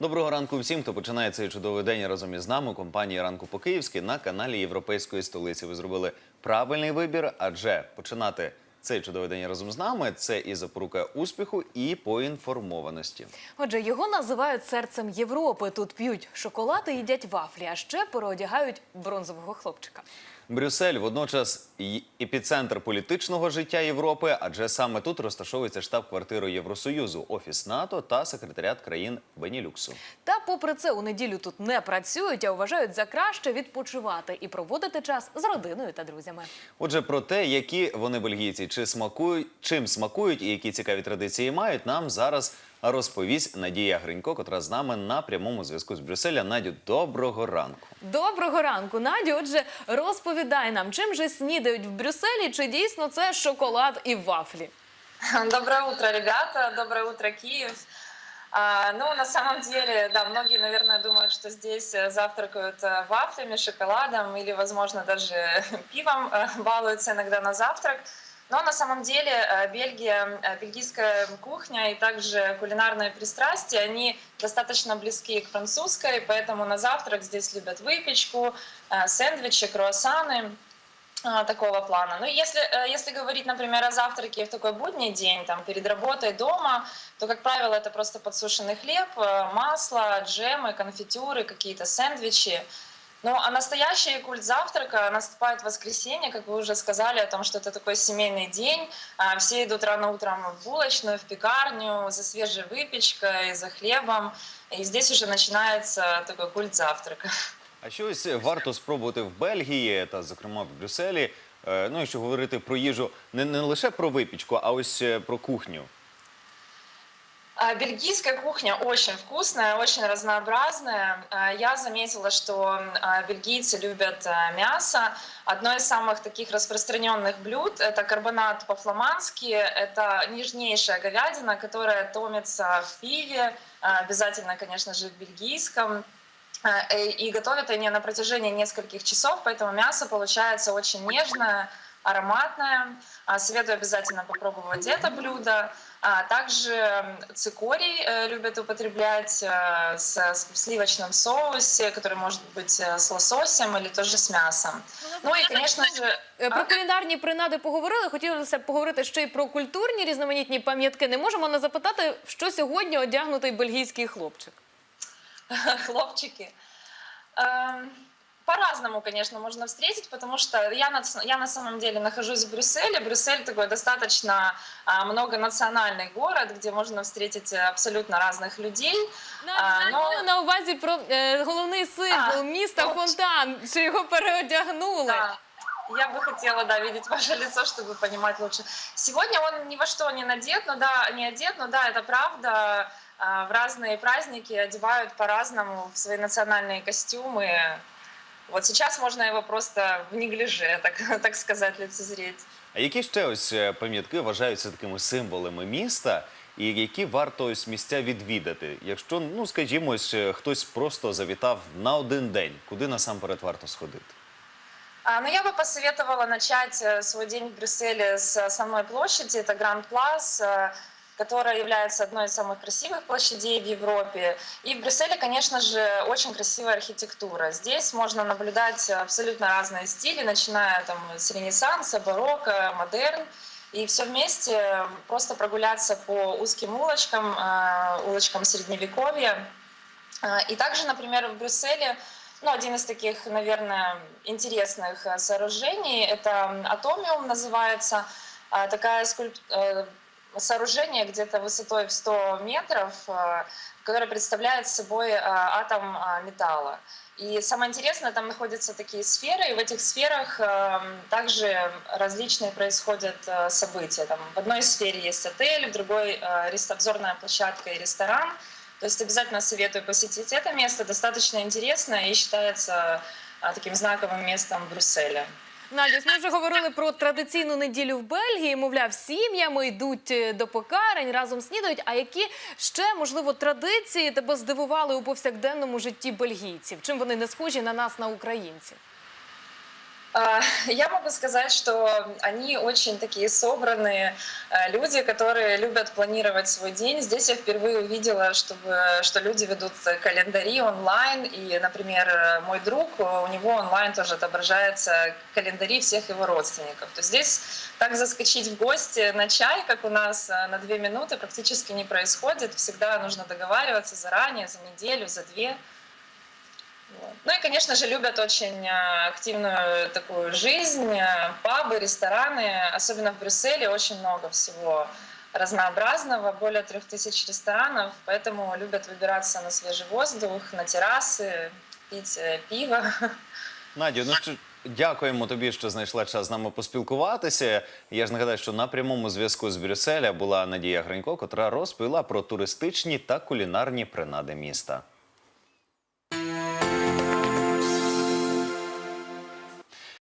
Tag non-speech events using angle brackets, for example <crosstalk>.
Доброго ранку всім, хто починає цей чудовий день разом із нами. Компанія ранку по київськи на каналі Європейської столиці. Ви зробили правильний вибір, адже починати цей чудовий день разом з нами це і запорука успіху, і поінформованості. Отже, його називають серцем Європи. Тут п'ють шоколад і їдять вафлі, а ще переодягають бронзового хлопчика. Брюссель водночас і епіцентр політичного життя Європи, адже саме тут розташовується штаб-квартира Євросоюзу, офіс НАТО та секретаріат країн Бенілюксу. Та, попри це, у неділю тут не працюють, а вважають за краще відпочивати і проводити час з родиною та друзями. Отже, про те, які вони бельгійці, чи смакують, чим смакують і які цікаві традиції мають, нам зараз розповість Надія Гринько, котра з нами на прямому зв'язку з Брюсселя. Надю, доброго ранку. Доброго ранку, Надю. Отже, розповідай нам, чим же снідають в Брюсселі, чи дійсно це шоколад і вафлі? Доброе утро, ребята. Доброе утро, Киев. А, ну, на самом деле, да, многие, наверное, думают, что здесь э, завтракают э, вафлями, шоколадом или, возможно, даже <laughs> пивом э, балуются иногда на завтрак. Но на самом деле э, Бельгия, э, бельгийская кухня и также кулинарные пристрастия, они достаточно близки к французской, поэтому на завтрак здесь любят выпечку, э, сэндвичи, круассаны такого плана. Ну, если, если говорить, например, о завтраке в такой будний день, там, перед работой дома, то, как правило, это просто подсушенный хлеб, масло, джемы, конфитюры, какие-то сэндвичи. Ну, а настоящий культ завтрака наступает в воскресенье, как вы уже сказали, о том, что это такой семейный день. А, Все идут рано утром в булочную, в пекарню за свежей выпечкой, за хлебом. И здесь уже начинается такой культ завтрака. А що ось варто спробувати в Бельгії та, зокрема, в Брюсселі. Е, Ну, якщо говорити про їжу, не, не лише про випічку, а ось е, про кухню. А, Бельгийская кухня очень вкусная, очень разнообразная. А, Я заметила, что а, бельгийцы любят мясо. Одно из самых таких распространенных блюд – это карбонат по-фламандски. Это нежнейшая говядина, которая томится в пиве, обязательно, конечно же, в бельгийском. Э, И готовят они на протяжении нескольких часов, поэтому мясо получается очень нежное, ароматное. А, Советую обязательно попробовать это блюдо. А также м, цикорий э, любят употреблять э, с, с- в сливочном соусе, который может быть э, с лососем или тоже с мясом. Ну и, конечно же... Е, Про а? кулінарні принади поговорили. Хотілося б поговорити ще й про культурні різноманітні пам'ятки. Не можемо не запитати, в що сьогодні одягнутий бельгійський хлопчик. <laughs> хлопчики. Эм, По-разному, конечно, можно встретить, потому что я на, я на самом деле нахожусь в Брюсселе. Брюссель такой достаточно а, многонациональный город, где можно встретить э, абсолютно разных людей. На, А, маю на увазі про е, головний символ А, міста точно. фонтан, що його переодягнули. Да. Я бы хотела, да, видеть ваше лицо, чтобы понимать лучше. Сегодня он ни во что не надет, но да, не одет, но да, это правда. А, В разные праздники одевают по-разному в свои национальные костюмы. Вот сейчас можно его просто в неглиже, <laughs> так, так сказать, лицезреть. А які ще ось е, пам'ятки вважаються такими символами міста, і які варто ось місця відвідати? Якщо, ну скажімо, ось, е, хтось просто завітав на один день, куди насамперед варто сходити? А, Ну, я бы посоветовала начать э, свой день в Брюсселе с основной площади, это Гранд Плас, э, которая является одной из самых красивых площадей в Европе. И в Брюсселе, конечно же, очень красивая архитектура. Здесь можно наблюдать абсолютно разные стили, начиная там, с Ренессанса, барокко, модерн. И все вместе э, просто прогуляться по узким улочкам, э, улочкам Средневековья. А, И также, например, в Брюсселе ну, один из таких, наверное, интересных э, сооружений, это Атомиум называется, такая скульп- э, сооружение где-то высотой в 100 метров, э, которое представляет собой э, атом э, металла. И самое интересное, там находятся такие сферы, и в этих сферах также различные происходят события. Там в одной сфере есть отель, в другой обзорная площадка и ресторан. То есть обязательно советую посетить это место. Достаточно интересно и считается таким знаковым местом Брюсселя. Надя, ми вже говорили про традиційну неділю в Бельгії. Мовляв, сім'ями йдуть е, до покарень, разом снідають. А які ще можливо традиції тебе здивували у повсякденному житті бельгійців? Чим вони не схожі на нас, на українців? А, <laughs> Я могу сказать, что они очень такие собранные э, люди, которые любят планировать свой день. Здесь я впервые увидела, чтобы, что люди ведут календари онлайн. И, например, э, мой друг, э, у него онлайн тоже отображается календари всех его родственников. То есть здесь так заскочить в гости на чай, как у нас на две минуты, практически не происходит. Всегда нужно договариваться заранее, за неделю, за две. Вот. Ну и, конечно же, любят очень э, активную такую жизнь, э, пабы, рестораны. Особенно в Брюсселе очень много всего разнообразного, более трех тысяч ресторанов, поэтому любят выбираться на свежий воздух, на террасы, пить э, пиво. Надю, ну що дякуємо тобі, що знайшла час з нами поспілкуватися. Я ж нагадаю, що на прямому зв'язку з Брюсселя була Надія Гринько, котра розповіла про туристичні та кулінарні принади міста.